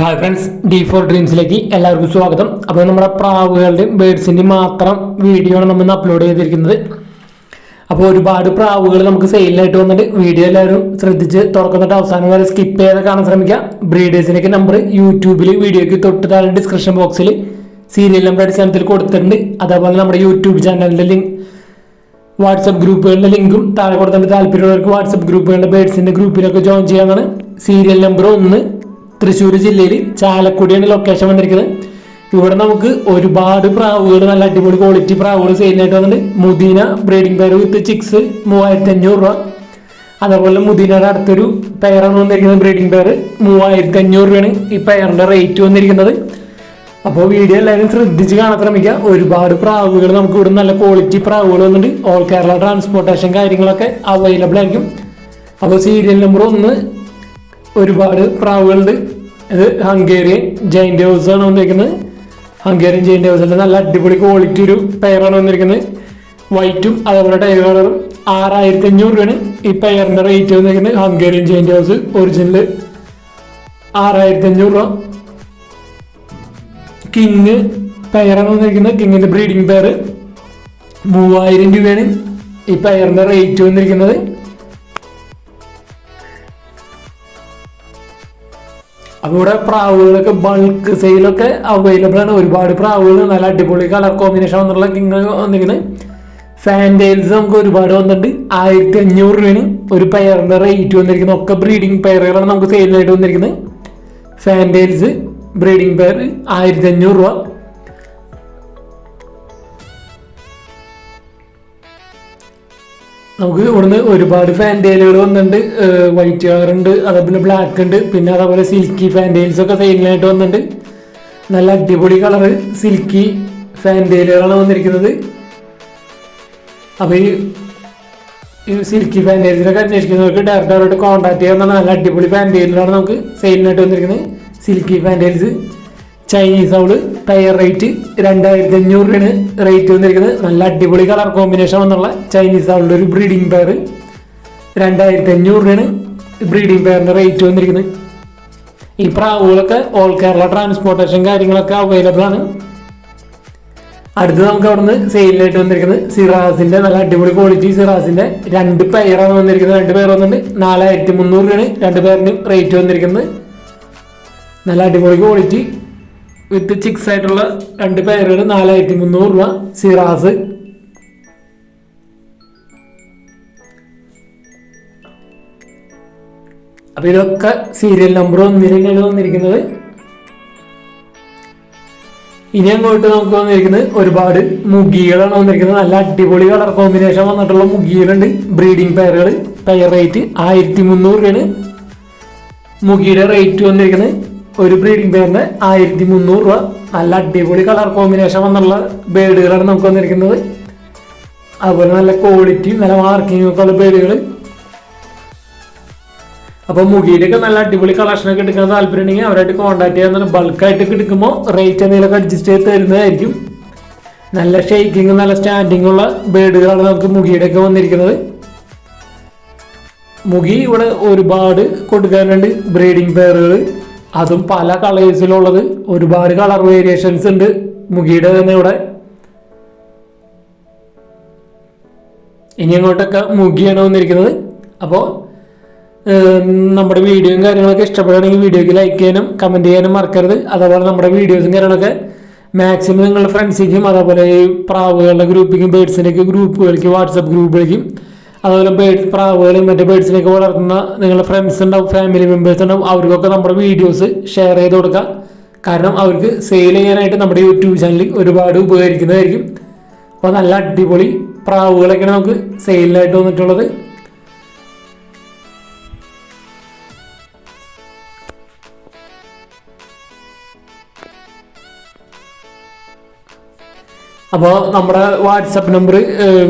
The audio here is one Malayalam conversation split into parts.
ഹായ് ഫ്രണ്ട്സ് ഡി ഫോർ ഡ്രീംസിലേക്ക് എല്ലാവർക്കും സ്വാഗതം. അപ്പോൾ നമ്മുടെ പ്രാവുകളുടെയും ബേഡ്സിന്റെയും മാത്രം വീഡിയോ ആണ് നമ്മൾ അപ്ലോഡ് ചെയ്തിരിക്കുന്നത്. അപ്പോൾ ഒരുപാട് പ്രാവുകൾ നമുക്ക് സെയിലായിട്ട് വന്നിട്ട് വീഡിയോ എല്ലാവരും ശ്രദ്ധിച്ച് തുറക്കുന്നിട്ട് അവസാനം വരെ സ്കിപ്പ് ചെയ്ത് കാണാൻ ശ്രമിക്കുക. ബ്രീഡേഴ്സിനൊക്കെ നമ്പർ യൂട്യൂബിൽ വീഡിയോയ്ക്ക് തൊട്ട് താഴെ ഡിസ്ക്രിപ്ഷൻ ബോക്സിൽ സീരിയൽ നമ്പർ അടിസ്ഥാനത്തിൽ കൊടുത്തിട്ടുണ്ട്. അതേപോലെ നമ്മുടെ യൂട്യൂബ് ചാനലിന്റെ ലിങ്ക് വാട്സപ്പ് ഗ്രൂപ്പുകളുടെ ലിങ്കും താഴെ കൊടുത്തിട്ട് താല്പര്യമുള്ളവർക്ക് വാട്സപ്പ് ഗ്രൂപ്പുകളുടെ ബേഡ്സിന്റെ ഗ്രൂപ്പിലൊക്കെ ജോയിൻ ചെയ്യാനാണ് സീരിയൽ നമ്പർ ഒന്ന് തൃശ്ശൂർ ജില്ലയിൽ ചാലക്കുടിയാണ് ലൊക്കേഷൻ വന്നിരിക്കുന്നത്. ഇവിടെ നമുക്ക് ഒരുപാട് പ്രാവുകൾ നല്ല അടിപൊളി ക്വാളിറ്റി പ്രാവുകൾ സെയിലായിട്ട് വന്നിട്ടുണ്ട്. മുദീന ബ്രീഡിംഗ് പെയർ വിത്ത് ചിക്സ് മൂവായിരത്തി അഞ്ഞൂറ് രൂപ. അതേപോലെ മുദീനയുടെ അടുത്തൊരു പെയറാണ് വന്നിരിക്കുന്നത് ബ്രീഡിംഗ് പെയർ മൂവായിരത്തി അഞ്ഞൂറ് രൂപയാണ് ഈ പെയറിന്റെ റേറ്റ് വന്നിരിക്കുന്നത്. അപ്പോൾ വീഡിയോ എല്ലാവരും ശ്രദ്ധിച്ച് കാണാൻ ശ്രമിക്കുക. ഒരുപാട് പ്രാവുകൾ നമുക്ക് ഇവിടെ നല്ല ക്വാളിറ്റി പ്രാവുകൾ വന്നിട്ടുണ്ട്. ഓൾ കേരള ട്രാൻസ്പോർട്ടേഷൻ കാര്യങ്ങളൊക്കെ അവൈലബിൾ ആയിരിക്കും. അപ്പോൾ സീരിയൽ നമ്പർ ഒന്ന് ഒരുപാട് പ്രാവുകളുണ്ട്. ഇത് ഹംഗേറിയൻ ജൈന്റ് ഹൗസ് ആണ് വന്നിരിക്കുന്നത്. ഹംഗേറിയൻ ഹൗസ് ഹൗസിന്റെ നല്ല അടിപൊളി ക്വാളിറ്റി ഒരു പെയറാണ് വന്നിരിക്കുന്നത്. വൈറ്റും അതേപോലെ ടൈർ കളറും ആറായിരത്തി അഞ്ഞൂറ് രൂപയാണ് ഈ പെയറിന്റെ റേറ്റ് വന്നിരിക്കുന്നത് ഹംഗേറിയൻ ജൈന്റ് ഹൗസ് ഒറിജിനൽ ആറായിരത്തി അഞ്ഞൂറ് രൂപ. കിങ് പെയറാണ് വന്നിരിക്കുന്നത് കിങ്ങിന്റെ ബ്രീഡിംഗ് പെയർ മൂവായിരം രൂപയാണ് ഈ പെയറിന്റെ റേറ്റ് വന്നിരിക്കുന്നത്. അപ്പോൾ പ്രാവുകളൊക്കെ ബൾക്ക് സെയിലൊക്കെ അവൈലബിൾ ആണ്. ഒരുപാട് പ്രാവുകൾ നല്ല അടിപൊളി കളർ കോമ്പിനേഷൻ വന്നിട്ടുള്ള കിങ് വന്നിരിക്കുന്നത് ഫാന്റെയിൽസ് നമുക്ക് ഒരുപാട് വന്നിട്ടുണ്ട്. ആയിരത്തി അഞ്ഞൂറ് രൂപയാണ് ഒരു പെയറിന്റെ റേറ്റ് വന്നിരിക്കുന്നത്. ഒക്കെ ബ്രീഡിംഗ് പെയറുകളാണ് നമുക്ക് സെയിലായിട്ട് വന്നിരിക്കുന്നത്. ഫാന്റെയിൽസ് ബ്രീഡിംഗ് പെയർ ആയിരത്തി അഞ്ഞൂറ് രൂപ. നമുക്ക് ഇവിടുന്ന് ഒരുപാട് ഫാന്റെയിലുകൾ വന്നിട്ടുണ്ട്. വൈറ്റ് കളർ ഉണ്ട് അതേപോലെ ബ്ലാക്ക് ഉണ്ട് പിന്നെ അതേപോലെ സിൽക്കി ഫാന്റെയിൽസ് ഒക്കെ സെയിലിനായിട്ട് വന്നിട്ടുണ്ട്. നല്ല അടിപൊളി കളറ് സിൽക്കി ഫാന്റെയിലുകളാണ് വന്നിരിക്കുന്നത്. അപ്പോൾ ഈ സിൽക്കി ഫാന്റെയിൽസിനൊക്കെ അന്വേഷിക്കുന്നവർക്ക് ഡയറക്റ്റ് അവരോട് കോൺടാക്ട് ചെയ്യാവുന്ന നല്ല അടിപൊളി ഫാന്റെയിലാണ് നമുക്ക് സെയിലിനായിട്ട് വന്നിരിക്കുന്നത്. സിൽക്കി ഫാന്റെയിൽസ് ചൈനീസ് ഔൾ ടയർ റേറ്റ് രണ്ടായിരത്തി അഞ്ഞൂറ് രൂപയാണ് റേറ്റ് വന്നിരിക്കുന്നത്. നല്ല അടിപൊളി കളർ കോമ്പിനേഷൻ വന്നുള്ള ചൈനീസ് ആളുടെ ഒരു ബ്രീഡിംഗ് പെയർ രണ്ടായിരത്തി അഞ്ഞൂറ് രൂപയാണ് ബ്രീഡിംഗ് പെയറിന്റെ റേറ്റ് വന്നിരിക്കുന്നത്. ഈ പ്രാവുകളൊക്കെ ഓൾ കേരള ട്രാൻസ്പോർട്ടേഷൻ കാര്യങ്ങളൊക്കെ അവൈലബിൾ ആണ്. അടുത്ത് നമുക്ക് അവിടുന്ന് സെയിലായിട്ട് വന്നിരിക്കുന്നത് സിറാസിന്റെ നല്ല അടിപൊളി ക്വാളിറ്റി സിറാസിന്റെ രണ്ട് പെയറാണ് വന്നിരിക്കുന്നത്. രണ്ട് പെയർ വന്നിട്ടുണ്ട്. നാലായിരത്തി മുന്നൂറ് രൂപയാണ് രണ്ട് പേരിന്റെയും റേറ്റ് വന്നിരിക്കുന്നത്. നല്ല അടിപൊളി ക്വാളിറ്റി വിത്ത് ചിക്സ് ആയിട്ടുള്ള രണ്ട് പെയറുകൾ നാലായിരത്തി മുന്നൂറ് രൂപ. സിറാസ് അപ്പൊ ഇതൊക്കെ സീരിയൽ നമ്പർ ഒന്നിലാണ് വന്നിരിക്കുന്നത്. ഇനി അങ്ങോട്ട് നമുക്ക് വന്നിരിക്കുന്നത് ഒരുപാട് മുഗികളാണ് വന്നിരിക്കുന്നത്. നല്ല അടിപൊളി കളർ കോമ്പിനേഷൻ വന്നിട്ടുള്ള മുഗികളുണ്ട്. ബ്രീഡിംഗ് പെയറുകൾ പെയർ റേറ്റ് ആയിരത്തി മുന്നൂറ് രൂപയാണ് മുഗിയുടെ റേറ്റ് വന്നിരിക്കുന്നത്. ഒരു ബ്രീഡിംഗ് പെയറിന് ആയിരത്തി മുന്നൂറ് രൂപ. നല്ല അടിപൊളി കളർ കോമ്പിനേഷൻ വന്നുള്ള ബേഡുകളാണ് നമുക്ക് വന്നിരിക്കുന്നത്. അതുപോലെ നല്ല ക്വാളിറ്റിയും നല്ല മാർക്കിംഗ് ഒക്കെ ഉള്ള ബേഡുകൾ അപ്പോൾ മുഖിയിലൊക്കെ നല്ല അടിപൊളി കളക്ഷൻ ഒക്കെ എടുക്കാൻ താല്പര്യമുണ്ടെങ്കിൽ അവരായിട്ട് കോൺടാക്ട് ചെയ്യാൻ ബൾക്കായിട്ടൊക്കെ എടുക്കുമ്പോൾ റേറ്റ് എന്തെങ്കിലുമൊക്കെ അഡ്ജസ്റ്റ് ചെയ്ത് തരുന്നതായിരിക്കും. നല്ല ഷേക്കിങ്ങും നല്ല സ്റ്റാൻഡിങ് ഉള്ള ബേഡുകളാണ് നമുക്ക് മുഖിയുടെയൊക്കെ വന്നിരിക്കുന്നത്. മുഖി ഇവിടെ ഒരുപാട് കൊടുക്കാനുണ്ട് ബ്രീഡിംഗ് പെയറുകൾ അതും പല കളേഴ്സിലുള്ളത്. ഒരുപാട് കളർ വേരിയേഷൻസ് ഉണ്ട്. മുഖിയുടെ തന്നെ ഇവിടെ. ഇനി അങ്ങോട്ടൊക്കെ മുഖിയാണ് വന്നിരിക്കുന്നത്. അപ്പോൾ നമ്മുടെ വീഡിയോയും കാര്യങ്ങളൊക്കെ ഇഷ്ടപ്പെടുകയാണെങ്കിൽ വീഡിയോയ്ക്ക് ലൈക്ക് ചെയ്യാനും കമന്റ് ചെയ്യാനും മറക്കരുത്. അതേപോലെ നമ്മുടെ വീഡിയോസും കാര്യങ്ങളൊക്കെ മാക്സിമം നിങ്ങളുടെ ഫ്രണ്ട്സിലേക്കും അതേപോലെ പ്രാവുകളുടെ ഗ്രൂപ്പിലേക്കും ബേഡ്സിന്റെയൊക്കെ ഗ്രൂപ്പുകളിലേക്കും വാട്സപ്പ് ഗ്രൂപ്പുകളിലേക്കും അതുപോലെ ബേഡ് പ്രാവുകളെയും മറ്റേ ബേഡ്സിനെയൊക്കെ വളർത്തുന്ന നിങ്ങളുടെ ഫ്രണ്ട്സ് ഉണ്ടാവും ഫാമിലി മെമ്പേഴ്സ് ഉണ്ടാവും അവർക്കൊക്കെ നമ്മുടെ വീഡിയോസ് ഷെയർ ചെയ്ത് കൊടുക്കുക കാരണം അവർക്ക് സെയിൽ ചെയ്യാനായിട്ട് നമ്മുടെ യൂട്യൂബ് ചാനലിൽ ഒരുപാട് ഉപകരിക്കുന്നതായിരിക്കും. അപ്പോൾ നല്ല അടിപൊളി പ്രാവുകളൊക്കെയാണ് നമുക്ക് സെയിലിനായിട്ട് വന്നിട്ടുള്ളത്. അപ്പോൾ നമ്മുടെ വാട്സപ്പ് നമ്പർ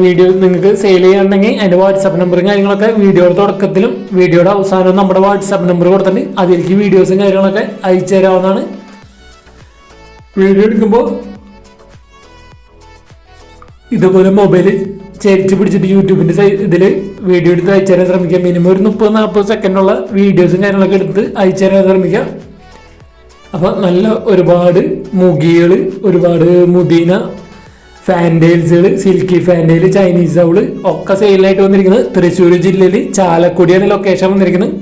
വീഡിയോ നിങ്ങൾക്ക് സെയിൽ ചെയ്യാനുണ്ടെങ്കിൽ അതിന്റെ വാട്സപ്പ് നമ്പറും കാര്യങ്ങളൊക്കെ വീഡിയോയുടെ തുടക്കത്തിലും വീഡിയോയുടെ അവസാനവും നമ്മുടെ വാട്സപ്പ് നമ്പർ കൊടുത്തിട്ട് അതിലേക്ക് വീഡിയോസും കാര്യങ്ങളൊക്കെ അയച്ചു തരാവുന്നതാണ്. വീഡിയോ എടുക്കുമ്പോൾ ഇതുപോലെ മൊബൈൽ ചേരിച്ച് പിടിച്ചിട്ട് യൂട്യൂബിന്റെ ഇതിൽ വീഡിയോ എടുത്ത് അയച്ചു തരാൻ ശ്രമിക്കുക. മിനിമം ഒരു മുപ്പത് നാൽപ്പത് സെക്കൻഡുള്ള വീഡിയോസും കാര്യങ്ങളൊക്കെ എടുത്ത് അയച്ചു തരാൻ ശ്രമിക്കുക. അപ്പോൾ നല്ല ഒരുപാട് മുഖികൾ ഒരുപാട് മുദീന ഫാന്റെയിൽസുകൾ സിൽക്കി ഫാൻഡെയിൽ ചൈനീസ് ഔൾ ഒക്കെ സെയിലായിട്ട് വന്നിരിക്കുന്നത്. തൃശ്ശൂർ ജില്ലയിൽ ചാലക്കുടിയാണ് ലൊക്കേഷൻ വന്നിരിക്കുന്നത്.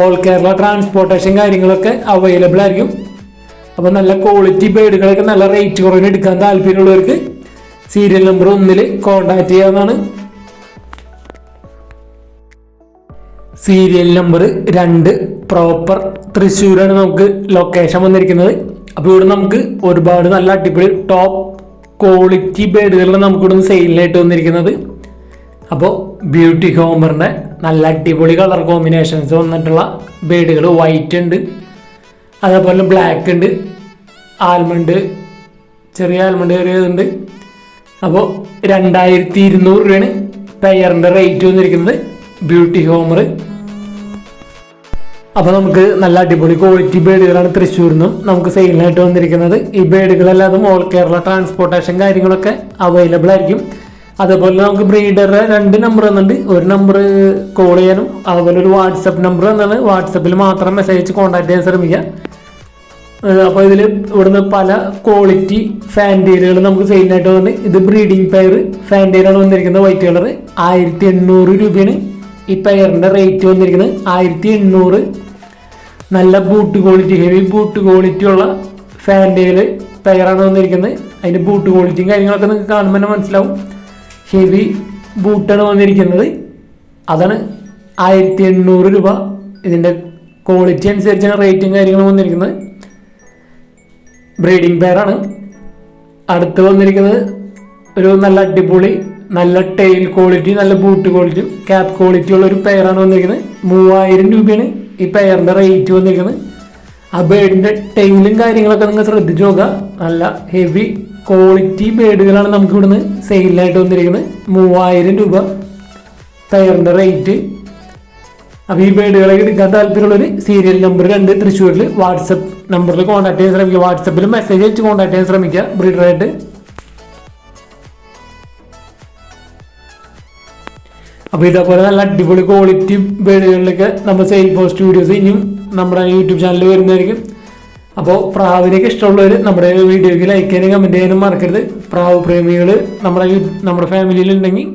ഓൾ കേരള ട്രാൻസ്പോർട്ടേഷൻ കാര്യങ്ങളൊക്കെ അവൈലബിൾ ആയിരിക്കും. അപ്പോൾ നല്ല ക്വാളിറ്റി ബേഡുകളൊക്കെ നല്ല റേറ്റ് കുറവിന് എടുക്കാൻ താല്പര്യമുള്ളവർക്ക് സീരിയൽ നമ്പർ ഒന്നിൽ കോൺടാക്ട് ചെയ്യാവുന്നതാണ്. സീരിയൽ നമ്പർ രണ്ട് പ്രോപ്പർ തൃശ്ശൂരാണ് നമുക്ക് ലൊക്കേഷൻ വന്നിരിക്കുന്നത്. അപ്പോൾ ഇവിടെ നമുക്ക് ഒരുപാട് നല്ല അടിപൊളി ടോപ്പ് ക്വാളിറ്റി ബേഡുകളിൽ നമുക്കിവിടുന്ന് സെയിലിനായിട്ട് വന്നിരിക്കുന്നത്. അപ്പോൾ ബ്യൂട്ടി ഹോമറിന്റെ നല്ല അടിപൊളി കളർ കോമ്പിനേഷൻസ് വന്നിട്ടുള്ള ബേഡുകൾ വൈറ്റ് ഉണ്ട്. അതേപോലെ ബ്ലാക്ക് ഉണ്ട്. ആൽമണ്ട് ചെറിയ ആൽമണ്ട് ചെറിയതുണ്ട് അപ്പോൾ രണ്ടായിരത്തി ഇരുന്നൂറ് രൂപയാണ് പെയറിന്റെ റേറ്റ് വന്നിരിക്കുന്നത്. ബ്യൂട്ടി ഹോമർ അപ്പോൾ നമുക്ക് നല്ല അടിപൊളി ക്വാളിറ്റി ബേഡുകളാണ് തൃശ്ശൂരിൽ നിന്നും നമുക്ക് സെയിലിനായിട്ട് വന്നിരിക്കുന്നത്. ഈ ബേഡുകളല്ലാതും ഓൾ കേരള ട്രാൻസ്പോർട്ടേഷൻ കാര്യങ്ങളൊക്കെ അവൈലബിൾ ആയിരിക്കും. അതേപോലെ നമുക്ക് ബ്രീഡറുടെ രണ്ട് നമ്പർ തന്നുണ്ട് ഒരു നമ്പർ കോൾ ചെയ്യാനും അതുപോലെ ഒരു വാട്സപ്പ് നമ്പർ തന്നാണ് വാട്സപ്പിൽ മാത്രം മെസ്സേജ് കോൺടാക്ട് ചെയ്യാൻ ശ്രമിക്കുക അപ്പോൾ ഇതിൽ ഇവിടുന്ന് പല ക്വാളിറ്റി ഫാന്റീലുകൾ നമുക്ക് സെയിലിനായിട്ട് വന്ന്. ഇത് ബ്രീഡിംഗ് പെയർ ഫാന്റീലാണ് വന്നിരിക്കുന്നത് വൈറ്റ് കളർ ആയിരത്തി എണ്ണൂറ് രൂപയാണ് ഈ പെയറിന്റെ റേറ്റ് വന്നിരിക്കുന്നത്. ആയിരത്തി എണ്ണൂറ് നല്ല boot quality heavy boot quality ഉള്ള ഫാന്റീൽ ടയറാണ് വന്നിരിക്കുന്നത്. അതിന്റെ ബൂട്ട് ക്വാളിറ്റിയും കാര്യങ്ങളൊക്കെ നിങ്ങൾക്ക് കാണുമ്പോൾ തന്നെ മനസ്സിലാവും. ഹെവി ബൂട്ടാണ് വന്നിരിക്കുന്നത്. അതാണ് ആയിരത്തി എണ്ണൂറ് രൂപ. ഇതിന്റെ ക്വാളിറ്റി അനുസരിച്ചാണ് റേറ്റും കാര്യങ്ങളും വന്നിരിക്കുന്നത്. ബ്രീഡിംഗ് പെയറാണ് അടുത്ത് വന്നിരിക്കുന്നത് ഒരു നല്ല അടിപൊളി നല്ല ടെയിൽ ക്വാളിറ്റി നല്ല ബൂട്ട് ക്വാളിറ്റി ക്യാപ് ക്വാളിറ്റി ഉള്ള ഒരു പെയറാണ് വന്നിരിക്കുന്നത്. മൂവായിരം രൂപയാണ് ഈ പെയറിന്റെ റേറ്റ് വന്നിരിക്കുന്നത് ആ ബേഡിന്റെ ടെയിലും കാര്യങ്ങളൊക്കെ നിങ്ങൾ ശ്രദ്ധിച്ചു നോക്കുക. നല്ല ഹെവി ക്വാളിറ്റി ബേഡുകളാണ് നമുക്ക് ഇവിടുന്ന് സെയിലായിട്ട് വന്നിരിക്കുന്നത് മൂവായിരം രൂപ പെയറിന്റെ റേറ്റ് അപ്പോൾ ഈ ബേഡുകളൊക്കെ എടുക്കാൻ താല്പര്യമുള്ളൊരു സീരിയൽ നമ്പർ രണ്ട് തൃശ്ശൂരിൽ വാട്സപ്പ് നമ്പറിൽ കോൺടാക്ട് ചെയ്യാൻ ശ്രമിക്കുക. വാട്സപ്പിൽ മെസ്സേജ് അയച്ച് കോൺടാക്ട് ചെയ്യാൻ ശ്രമിക്കുക. ബ്രീഡറായിട്ട് അപ്പോൾ ഇതേപോലെ നല്ല അടിപൊളി ക്വാളിറ്റി ബേഡുകളിലൊക്കെ നമ്മൾ സെയിൽ പോസ്റ്റ് സ്റ്റുഡിയോസ് ഇനിയും നമ്മുടെ യൂട്യൂബ് ചാനലിൽ വരുന്നതായിരിക്കും. അപ്പോൾ പ്രാവിനൊക്കെ ഇഷ്ടമുള്ളവർ നമ്മുടെ വീഡിയോയ്ക്ക് ലൈക്ക് ചെയ്യാനും കമന്റ് ചെയ്യാനും മറക്കരുത്. പ്രാവ് പ്രേമികൾ നമ്മുടെ നമ്മുടെ ഫാമിലിയിൽ ഉണ്ടെങ്കിൽ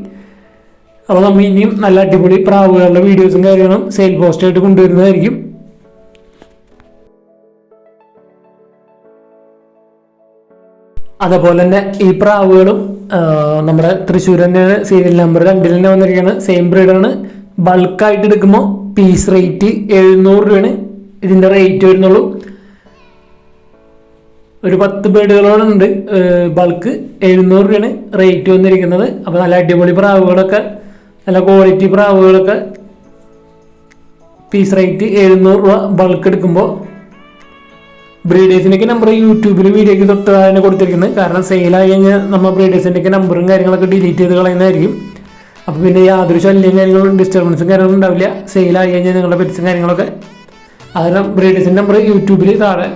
അപ്പോൾ നമ്മൾ ഇനിയും നല്ല അടിപൊളി പ്രാവുകളുടെ വീഡിയോസും കാര്യങ്ങളും സെയിൽ പോസ്റ്റായിട്ട് കൊണ്ടുവരുന്നതായിരിക്കും. അതേപോലെ തന്നെ ഈ പ്രാവുകളും നമ്മുടെ തൃശ്ശൂർ തന്നെയാണ് സീരിയൽ നമ്പർ രണ്ടിൽ തന്നെ വന്നിരിക്കുന്നത് സെയിം ബ്രീഡാണ് ബൾക്കായിട്ട് എടുക്കുമ്പോൾ പീസ് റേറ്റ് എഴുന്നൂറ് രൂപയാണ്. ഇതിന്റെ റേറ്റ് വരുന്നുള്ളൂ. ഒരു പത്ത് ബേഡുകളോടെ ഉണ്ട്. ബൾക്ക് എഴുന്നൂറ് രൂപയാണ് റേറ്റ് വന്നിരിക്കുന്നത്. അപ്പോൾ നല്ല അടിപൊളി പ്രാവുകളൊക്കെ നല്ല ക്വാളിറ്റി പ്രാവുകളൊക്കെ പീസ് റേറ്റ് എഴുന്നൂറ് രൂപ ബൾക്ക് എടുക്കുമ്പോൾ ബ്രീഡേഴ്സിന്റെയൊക്കെ നമ്പർ യൂട്യൂബിൽ വീഡിയോയ്ക്ക് തൊട്ട് തന്നെ കൊടുത്തിരിക്കുന്നത്. കാരണം സെയിലായി കഴിഞ്ഞാൽ നമ്മൾ ബ്രീഡേഴ്സിന്റെയൊക്കെ നമ്പറും കാര്യങ്ങളൊക്കെ ഡിലീറ്റ് ചെയ്ത് കളയുന്നതായിരിക്കും. അപ്പോൾ പിന്നെ യാതൊരു ശല്യം കാര്യങ്ങളും ഡിസ്റ്റർബൻസും കാര്യങ്ങളും ഉണ്ടാവില്ല. സെയിലായി കഴിഞ്ഞാൽ നിങ്ങളുടെ പെറ്റ്സും കാര്യങ്ങളൊക്കെ. അതിന് ബ്രീഡേഴ്സിന്റെ നമ്പർ യൂട്യൂബിൽ താഴെ.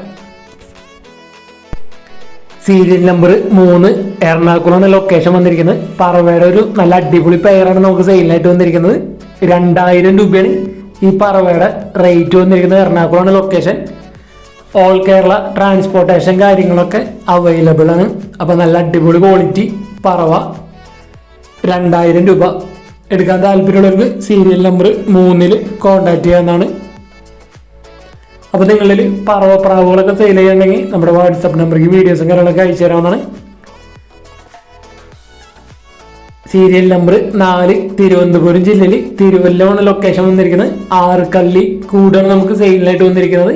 സീരിയൽ നമ്പർ മൂന്ന് എറണാകുളമാണ് ലൊക്കേഷൻ വന്നിരിക്കുന്നത്. പറവയുടെ ഒരു നല്ല അടിപൊളി പെയറാണ് നമുക്ക് സെയിലിനായിട്ട് വന്നിരിക്കുന്നത്. രണ്ടായിരം രൂപയാണ് ഈ പറവയുടെ റേറ്റ് വന്നിരിക്കുന്നത് എറണാകുളമാണ് ലൊക്കേഷൻ ഓൾ കേരള ട്രാൻസ്പോർട്ടേഷൻ കാര്യങ്ങളൊക്കെ അവൈലബിൾ ആണ്. അപ്പോൾ നല്ല അടിപൊളി ക്വാളിറ്റി പറവ. രണ്ടായിരം രൂപ. എടുക്കാൻ താല്പര്യമുള്ളവർക്ക് സീരിയൽ നമ്പർ മൂന്നിൽ കോൺടാക്ട് ചെയ്യാവുന്നതാണ്. അപ്പോൾ നിങ്ങളിൽ പറവ പ്രാവുകളൊക്കെ സെയിൽ ചെയ്യണമെങ്കിൽ നമ്മുടെ വാട്സപ്പ് നമ്പറിലേക്ക് വീഡിയോസും കാര്യങ്ങളൊക്കെ അയച്ചു തരാവുന്നതാണ്. സീരിയൽ നമ്പർ നാല് തിരുവനന്തപുരം ജില്ലയിൽ തിരുവല്ലമാണ് ലൊക്കേഷൻ വന്നിരിക്കുന്നത്. ആറ് കള്ളി കൂടാണ് നമുക്ക് സെയിലിനായിട്ട് വന്നിരിക്കുന്നത്.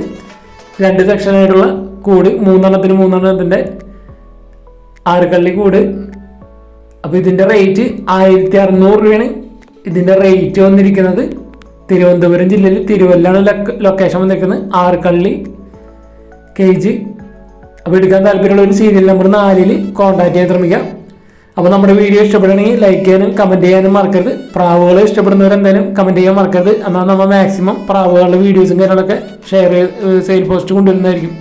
രണ്ട് സെക്ഷനായിട്ടുള്ള കൂട് മൂന്നെണ്ണത്തിന് മൂന്നെണ്ണത്തിന്റെ ആറ് കള്ളി കൂട്. അപ്പോൾ ഇതിന്റെ റേറ്റ് ആയിരത്തി അറുന്നൂറ് രൂപയാണ് ഇതിന്റെ റേറ്റ് വന്നിരിക്കുന്നത്. തിരുവനന്തപുരം ജില്ലയിൽ തിരുവല്ലാണ് ലൊക്ക- ലൊക്കേഷൻ വന്നിരിക്കുന്നത്. ആറ് കള്ളി കെ ജി അപ്പോൾ എടുക്കാൻ താല്പര്യമുള്ള ഒരു സീരിയൽ നമ്പർ നാലിൽ കോൺടാക്ട് ചെയ്യാൻ ശ്രമിക്കാം. അപ്പോൾ നമ്മുടെ വീഡിയോ ഇഷ്ടപ്പെടണമെങ്കിൽ ലൈക്ക് ചെയ്യാനും കമന്റ് ചെയ്യാനും മറക്കരുത്. പ്രാവുകൾ ഇഷ്ടപ്പെടുന്നവരെന്തായാലും കമന്റ് ചെയ്യാൻ മറക്കരുത്. എന്നാൽ നമ്മൾ മാക്സിമം പ്രാവുകളുടെ വീഡിയോസും കാര്യങ്ങളൊക്കെ ഷെയർ സെയിൽ പോസ്റ്റ് കൊണ്ടുവരുന്നതായിരിക്കും.